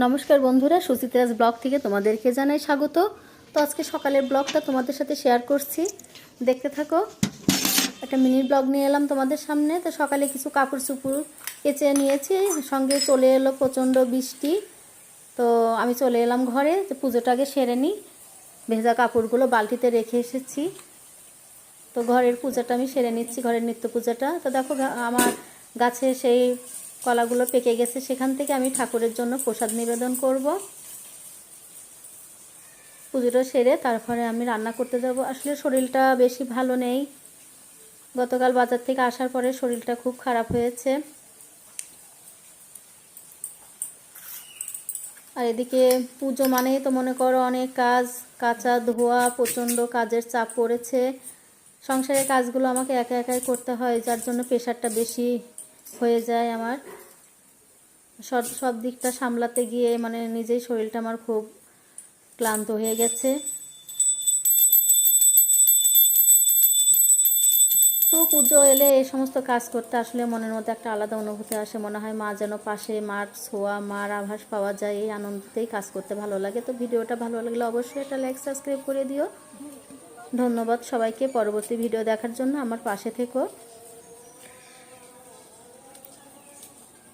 নমস্কার বন্ধুরা, সুচিত্রাস ব্লগ থেকে তোমাদেরকে জানাই স্বাগত। তো আজকে সকালের ব্লগটা তোমাদের সাথে শেয়ার করছি। দেখতে থাকো, একটা মিনি ব্লগ নিয়ে এলাম তোমাদের সামনে। তো সকালে কিছু কাপড় চুপুর কেচে নিয়েছি, সঙ্গে চলে এলো প্রচণ্ড বৃষ্টি। তো আমি চলে এলাম ঘরে, তো পুজোটা আগে সেরে নিই। ভেজা কাপড়গুলো বালতিতে রেখে এসেছি। তো ঘরের পূজাটা আমি সেরে নিচ্ছি, ঘরের নিত্য পূজাটা। তো দেখো, আমার গাছে সেই কলাগুলো পেকে গেছে, সেখান থেকে আমি ঠাকুরের জন্য প্রসাদ নিবেদন করব। পুজোটা সেরে তারপরে আমি রান্না করতে যাব। আসলে শরীরটা বেশি ভালো নেই। গতকাল বাজার থেকে আসার পরে শরীরটা খুব খারাপ হয়েছে। আর এদিকে পুজো মানেই তো মনে করো অনেক কাজ, কাঁচা ধোয়া, প্রচণ্ড কাজের চাপ পড়েছে। সংসারের কাজগুলো আমাকে একা একাই করতে হয়, যার জন্য প্রেশারটা বেশি। হয়ে যায় আমার। সব সব দিকটা সামলাতে গিয়ে মানে নিজেই শরীরটা আমার খুব ক্লান্ত হয়ে গেছে। তো পুজো এলে এই সমস্ত কাজ করতে আসলে মনের মধ্যে একটা আলাদা অনুভূতি আসে। মনে হয় মা যেন পাশে, মার ছোঁয়া, মার আভাস পাওয়া যায়, এই আনন্দতেই কাজ করতে ভালো লাগে। তো ভিডিওটা ভালো লাগলে অবশ্যই এটা লাইক সাবস্ক্রাইব করে দিও। ধন্যবাদ সবাইকে। পরবর্তী ভিডিও দেখার জন্য আমার পাশে থেকো।